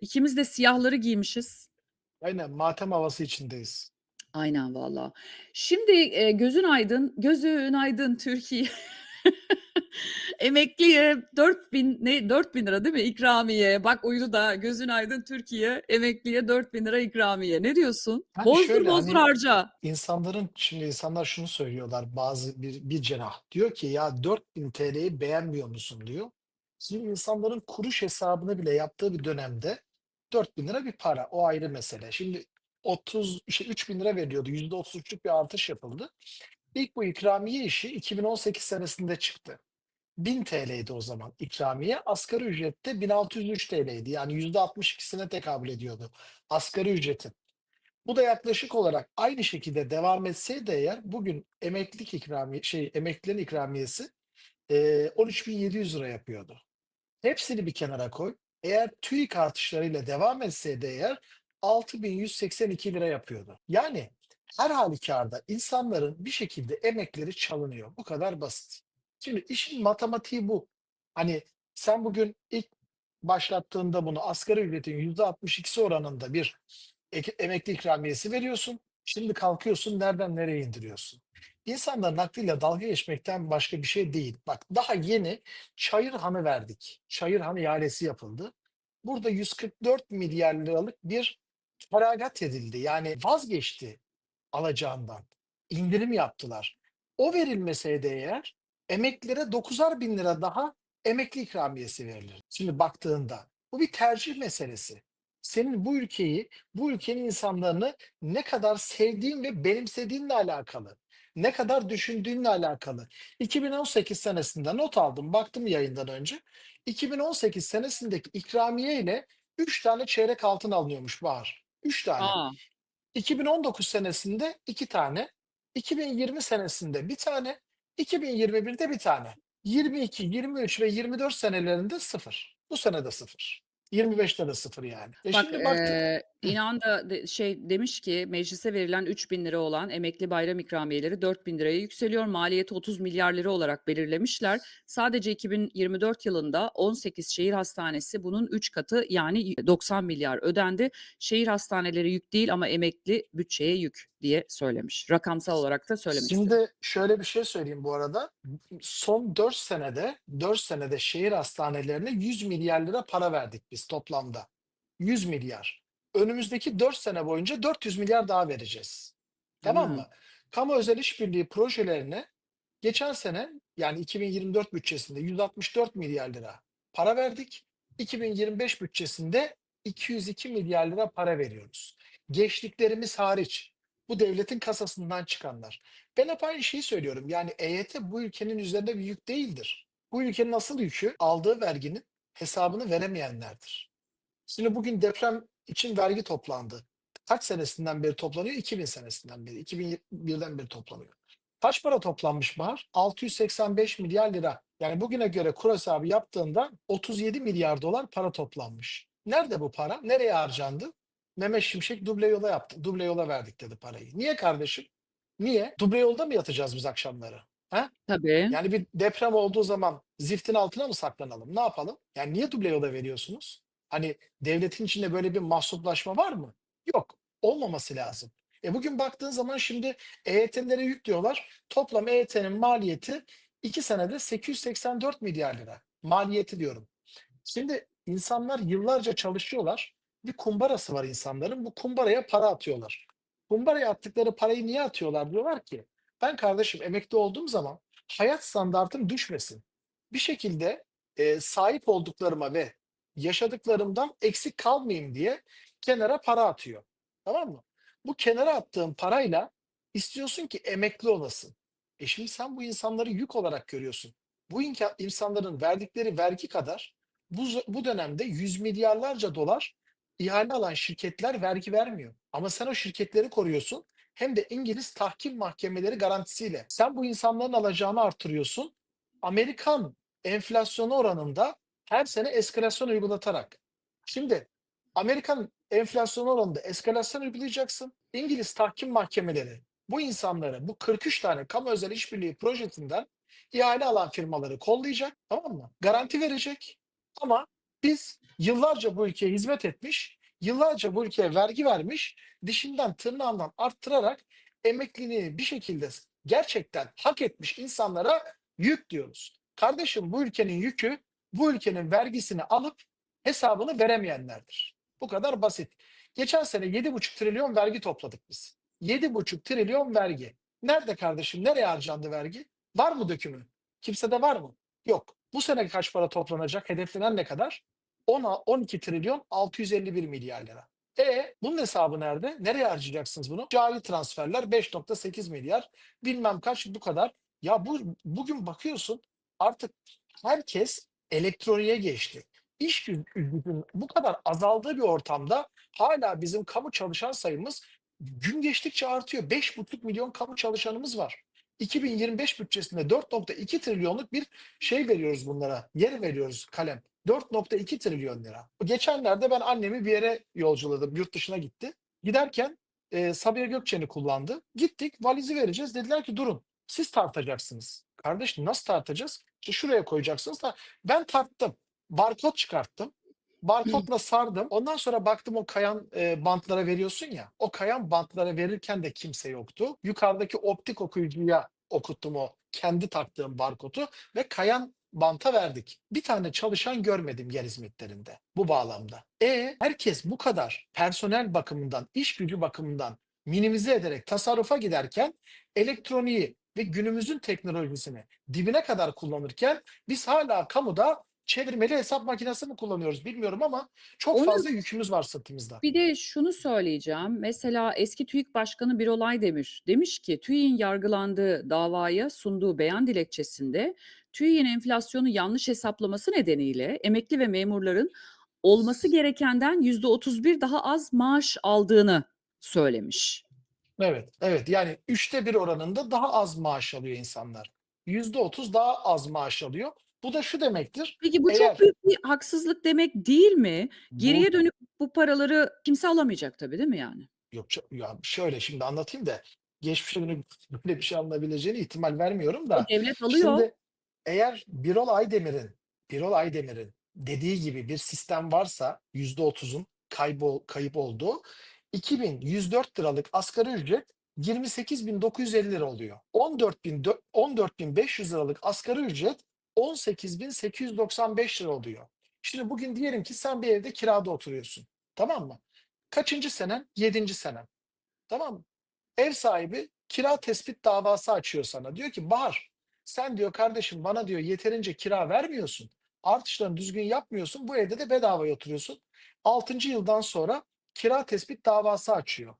İkimiz de siyahları giymişiz. Aynen, matem havası içindeyiz. Aynen valla. Şimdi, eee, gözün aydın, gözün aydın Türkiye. Emekliye 4.000 ne ₺4.000 değil mi ikramiye? Bak uydu da gözün aydın Türkiye, emekliye ₺4.000 ikramiye. Ne diyorsun? Yani Bozdur şöyle, bozdur hani, harca. insanların şimdi insanlar şunu söylüyorlar bazı bir bir cenah diyor ki ya ₺4.000'yi beğenmiyor musun diyor. Şimdi insanların kuruş hesabını bile yaptığı bir dönemde ₺4.000 bir para. O ayrı mesele. Şimdi 30 işte ₺3.000 veriliyordu. %33'lük bir artış yapıldı. İlk bu ikramiye işi 2018 senesinde çıktı. ₺1.000'ydi o zaman ikramiye. Asgari ücret de ₺1.603'ydi. Yani %62'sine tekabül ediyordu asgari ücretin. Bu da yaklaşık olarak aynı şekilde devam etseydi eğer bugün emeklilik ikramiye şey emeklilerin ikramiyesi, eee, €13.700 yapıyordu. Hepsini bir kenara koy. Eğer TÜİK artışlarıyla devam etseydi eğer €6.182 yapıyordu. Yani her halükarda insanların bir şekilde emekleri çalınıyor. Bu kadar basit. Şimdi işin matematiği bu. Hani sen bugün ilk başlattığında bunu asgari ücretin %62'si oranında bir ek emekli ikramiyesi veriyorsun. Şimdi kalkıyorsun nereden nereye indiriyorsun? İnsanların aklıyla dalga geçmekten başka bir şey değil. Bak daha yeni Çayırhan'ı verdik. Çayırhan ihalesi yapıldı. Burada $144.000.000'lık bir feragat edildi. Yani vazgeçti alacağından. İndirim yaptılar. O verilmeseydi eğer emeklilere ₺9'ar bin daha emekli ikramiyesi verilir. Şimdi baktığında bu bir tercih meselesi. Senin bu ülkeyi, bu ülkenin insanlarını ne kadar sevdiğin ve benimsediğinle alakalı. Ne kadar düşündüğünle alakalı. 2018 senesinde not aldım, baktım yayından önce. 2018 senesindeki ikramiye ile 3 tane çeyrek altın alınıyormuş Bahar. 3 tane. A! 2019 senesinde 2 tane, 2020 senesinde 1 tane, 2021'de 1 tane. 22, 23 ve 24 senelerinde 0. Bu sene de 0. 25'te de 0 yani. E Bak, şimdi baktık eee, Hıh. inan da de şey demiş ki meclise verilen ₺3.000 olan emekli bayram ikramiyeleri ₺4.000'ya yükseliyor. Maliyeti ₺30 milyar olarak belirlemişler. Sadece 2024 yılında 18 şehir hastanesi bunun 3 katı yani y $90 milyar ödendi. Şehir hastaneleri yük değil ama emekli bütçeye yük diye söylemiş. Rakamsal olarak da istedim. Şimdi şöyle bir şey söyleyeyim bu arada. Son 4 senede 4 senede şehir hastanelerine $100 milyar para verdik biz toplamda. $100 milyar. Önümüzdeki 4 sene boyunca $400 milyar daha vereceğiz. Tamam Hıı. mı? Kamu özel işbirliği projelerine geçen sene yani 2024 bütçesinde $164 milyar para verdik. 2025 bütçesinde $202 milyar para veriyoruz. Geçtiklerimiz hariç. Bu devletin kasasından çıkanlar. Ben hep aynı şeyi söylüyorum. Yani EYT bu ülkenin üzerinde bir yük değildir. Bu ülkenin asıl yükü aldığı verginin hesabını veremeyenlerdir. Şimdi bugün deprem için vergi toplandı. Kaç senesinden beri toplanıyor? 2000 senesinden beri. 2001'den beri toplanıyor. Kaç para toplanmış Bahar? $685 milyar. Yani bugüne göre kur hesabı yaptığında $37 milyar para toplanmış. Nerede bu para? Nereye harcandı? Mehmet Şimşek duble yola yaptı. Duble yola verdik dedi parayı. Niye kardeşim? Niye? Duble yolda mı yatacağız biz akşamları? He? Tabii. Yani bir deprem olduğu zaman ziftin altına mı saklanalım? Ne yapalım? Yani niye duble yola veriyorsunuz? Hani devletin içinde böyle bir mahsuplaşma var mı? Yok. Olmaması lazım. E bugün baktığın zaman şimdi EYT'lilere yük diyorlar. Toplam EYT'nin maliyeti 2 senede $884 milyar. Maliyeti diyorum. Şimdi insanlar yıllarca çalışıyorlar. Bir kumbarası var insanların. Bu kumbaraya para atıyorlar. Kumbaraya attıkları parayı niye atıyorlar? Diyorlar ki ben kardeşim emekli olduğum zaman hayat standartım düşmesin. Bir şekilde, eee, sahip olduklarıma ve yaşadıklarımdan eksik kalmayayım diye kenara para atıyor. Tamam mı? Bu kenara attığın parayla istiyorsun ki emekli olasın. E şimdi sen bu insanları yük olarak görüyorsun. Bu insanların verdikleri vergi kadar bu bu dönemde yüz milyarlarca dolar ihale alan şirketler vergi vermiyor. Ama sen o şirketleri koruyorsun hem de İngiliz tahkim mahkemeleri garantisiyle. Sen bu insanların alacağını artırıyorsun. Amerikan enflasyonu oranında her sene eskalasyon uygulatarak. Şimdi Amerikan enflasyonu oranında eskalasyon uygulayacaksın. İngiliz tahkim mahkemeleri bu insanları, bu 43 tane kamu özel işbirliği projesinden ihale alan firmaları kollayacak, tamam mı? Garanti verecek ama biz Yıllarca bu ülkeye hizmet etmiş, yıllarca bu ülkeye vergi vermiş, dişinden tırnağından arttırarak emekliliğini bir şekilde gerçekten hak etmiş insanlara yük diyoruz. Kardeşim bu ülkenin yükü bu ülkenin vergisini alıp hesabını veremeyenlerdir. Bu kadar basit. Geçen sene 7,5 trilyon vergi topladık biz. 7,5 trilyon vergi. Nerede kardeşim? Nereye harcandı vergi? Var mı dökümü? Kimsede var mı? Yok. Bu sene kaç para toplanacak? Hedeflenen ne kadar? 10, 12 trilyon 651 milyar lira. E bunun hesabı nerede? Nereye harcayacaksınız bunu? Cari transferler 5.8 milyar. Bilmem kaç bu kadar. Ya bu bugün bakıyorsun artık herkes elektroniğe geçti. İş gü- gücünün bu kadar azaldığı bir ortamda hala bizim kamu çalışan sayımız gün geçtikçe artıyor. 5,5 milyon kamu çalışanımız var. 2025 bütçesinde 4.2 trilyonluk bir şey veriyoruz bunlara. Yer veriyoruz kalem. 4.2 trilyon lira. Geçenlerde ben annemi bir yere yolculadım. Yurt dışına gitti. Giderken e, Sabiha Gökçen'i kullandı. Gittik valizi vereceğiz. Dediler ki durun siz tartacaksınız. Kardeş nasıl tartacağız? İşte şuraya koyacaksınız da ben tarttım. Barkod çıkarttım. Barkodla sardım. Ondan sonra baktım o kayan e, bantlara veriyorsun ya. O kayan bantlara verirken de kimse yoktu. Yukarıdaki optik okuyucuya okuttum o kendi taktığım barkodu ve kayan banta verdik. Bir tane çalışan görmedim yer hizmetlerinde bu bağlamda. E herkes bu kadar personel bakımından, iş gücü bakımından minimize ederek tasarrufa giderken elektroniği ve günümüzün teknolojisini dibine kadar kullanırken biz hala kamuda çevirmeli hesap makinesi mi kullanıyoruz bilmiyorum ama çok Onu- fazla yükümüz var sırtımızda. Bir de şunu söyleyeceğim. Mesela eski TÜİK Başkanı Birolay Demir demiş ki TÜİK'in yargılandığı davaya sunduğu beyan dilekçesinde TÜİK'in enflasyonu yanlış hesaplaması nedeniyle emekli ve memurların olması gerekenden %31 daha az maaş aldığını söylemiş. Evet, evet. Yani üçte bir oranında daha az maaş alıyor insanlar. Yüzde otuz daha az maaş alıyor. Bu da şu demektir. Peki bu Eğer- çok büyük bir haksızlık demek değil mi? bu- Geriye dönük bu paraları kimse alamayacak tabii değil mi yani? Yok ya şöyle şimdi anlatayım da geçmişe dönük böyle bir şey alınabileceğine ihtimal vermiyorum da. E, devlet alıyor. Şimdi eğer Birol Aydemir'in Birol Aydemir'in dediği gibi bir sistem varsa yüzde otuzun kaybol, kayıp olduğu 2104 liralık asgari ücret 28.950 lira oluyor. 14.000 14.500 liralık asgari ücret 18.895 lira oluyor. Şimdi bugün diyelim ki sen bir evde kirada oturuyorsun. Tamam mı? Kaçıncı senen? Yedinci senen. Tamam mı? Ev sahibi kira tespit davası açıyor sana. Diyor ki Bahar sen diyor kardeşim bana diyor yeterince kira vermiyorsun. Artışlarını düzgün yapmıyorsun. Bu evde de bedava oturuyorsun. 6. yıldan sonra kira tespit davası açıyor.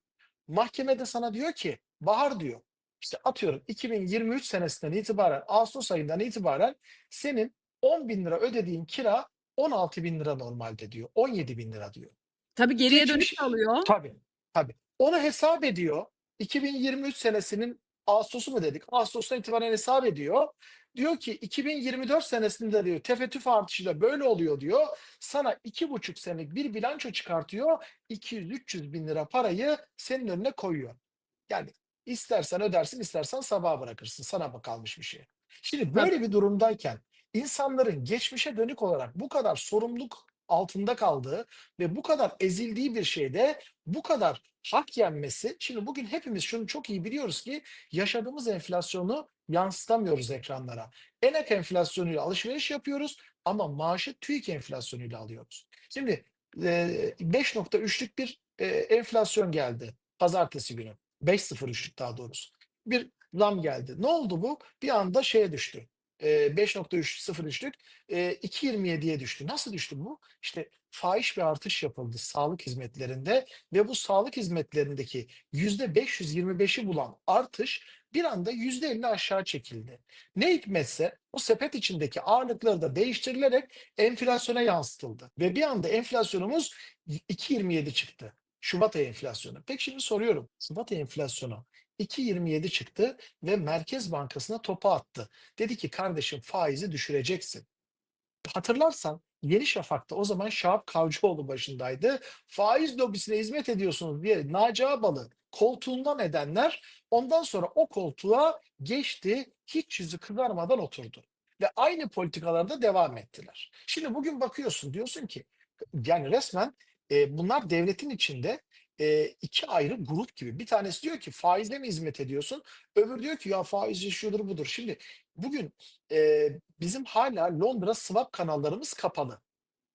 Mahkemede sana diyor ki Bahar diyor işte atıyorum 2023 senesinden itibaren Ağustos ayından itibaren senin 10 bin lira ödediğin kira 16 bin lira normalde diyor. 17 bin lira diyor. Tabii geriye Geçmiş- dönük alıyor. Tabii, tabii. Onu hesap ediyor. 2023 senesinin Ağustos'u mu dedik? Ağustos'tan itibaren hesap ediyor. Diyor ki 2024 senesinde diyor tefe artışıyla böyle oluyor diyor. Sana iki buçuk senelik bir bilanço çıkartıyor. 200-300 bin lira parayı senin önüne koyuyor. Yani istersen ödersin istersen sabaha bırakırsın. Sana kalmış bir şey. Şimdi böyle bir durumdayken insanların geçmişe dönük olarak bu kadar sorumluluk altında kaldığı ve bu kadar ezildiği bir şeyde bu kadar hak yenmesi. Şimdi bugün hepimiz şunu çok iyi biliyoruz ki yaşadığımız enflasyonu yansıtamıyoruz ekranlara. Enek enflasyonuyla alışveriş yapıyoruz ama maaşı TÜİK enflasyonuyla alıyoruz. Şimdi e, 5.3'lük bir e, enflasyon geldi pazartesi günü. 5.03'lük daha doğrusu. Bir zam geldi. Ne oldu bu? Bir anda şeye düştü. E, 5.03'lük e, 2.27'ye düştü. Nasıl düştü bu? İşte fahiş bir artış yapıldı sağlık hizmetlerinde ve bu sağlık hizmetlerindeki %525'i bulan artış bir anda %50 aşağı çekildi. Ne hikmetse o sepet içindeki ağırlıkları da değiştirilerek enflasyona yansıtıldı. Ve bir anda enflasyonumuz 2.27 çıktı. Şubat ayı enflasyonu. Peki şimdi soruyorum. Şubat ayı enflasyonu 2.27 çıktı ve Merkez Bankası'na topa attı. Dedi ki kardeşim faizi düşüreceksin. Hatırlarsan Yeni Şafak'ta o zaman Şahap Kavcıoğlu başındaydı. Faiz lobisine hizmet ediyorsunuz diye Naci Ağbal'ı koltuğundan edenler ondan sonra o koltuğa geçti, hiç yüzü kızarmadan oturdu. Ve aynı politikalarda devam ettiler. Şimdi bugün bakıyorsun diyorsun ki Yani resmen e, bunlar devletin içinde e, iki ayrı grup gibi. Bir tanesi diyor ki faizle mi hizmet ediyorsun? Öbür diyor ki ya faiz şudur budur. Şimdi bugün e, bizim hala Londra swap kanallarımız kapalı.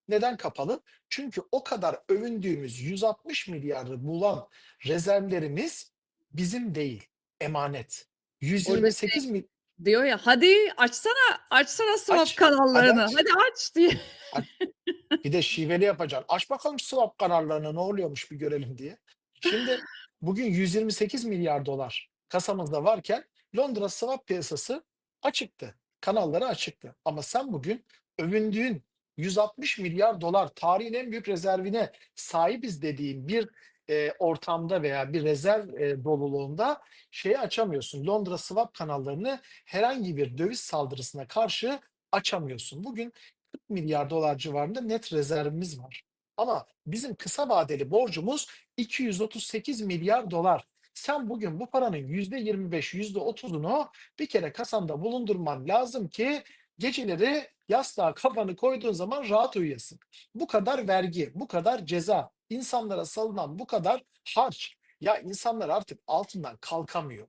Neden kapalı? Çünkü o kadar övündüğümüz 160 milyarı bulan rezervlerimiz bizim değil, emanet. 128 mil Diyor ya hadi açsana açsana swap Aç, kanallarını. hadi aç. Hadi aç diye. Bir de şiveli yapacaksın. Aç bakalım swap kanallarına ne oluyormuş bir görelim diye. Şimdi bugün 128 milyar dolar kasamızda varken Londra swap piyasası açıktı. Kanalları açıktı. Ama sen bugün övündüğün 160 milyar dolar tarihin en büyük rezervine sahibiz dediğin bir e, ortamda veya bir rezerv e, doluluğunda şeyi açamıyorsun. Londra swap kanallarını herhangi bir döviz saldırısına karşı açamıyorsun. Bugün 40 milyar dolar civarında net rezervimiz var. Ama bizim kısa vadeli borcumuz 238 milyar dolar. Sen bugün bu paranın %25, %30'unu bir kere kasanda bulundurman lazım ki geceleri yastığa kafanı koyduğun zaman rahat uyuyasın. Bu kadar vergi, bu kadar ceza, insanlara salınan bu kadar harç. Ya insanlar artık altından kalkamıyor.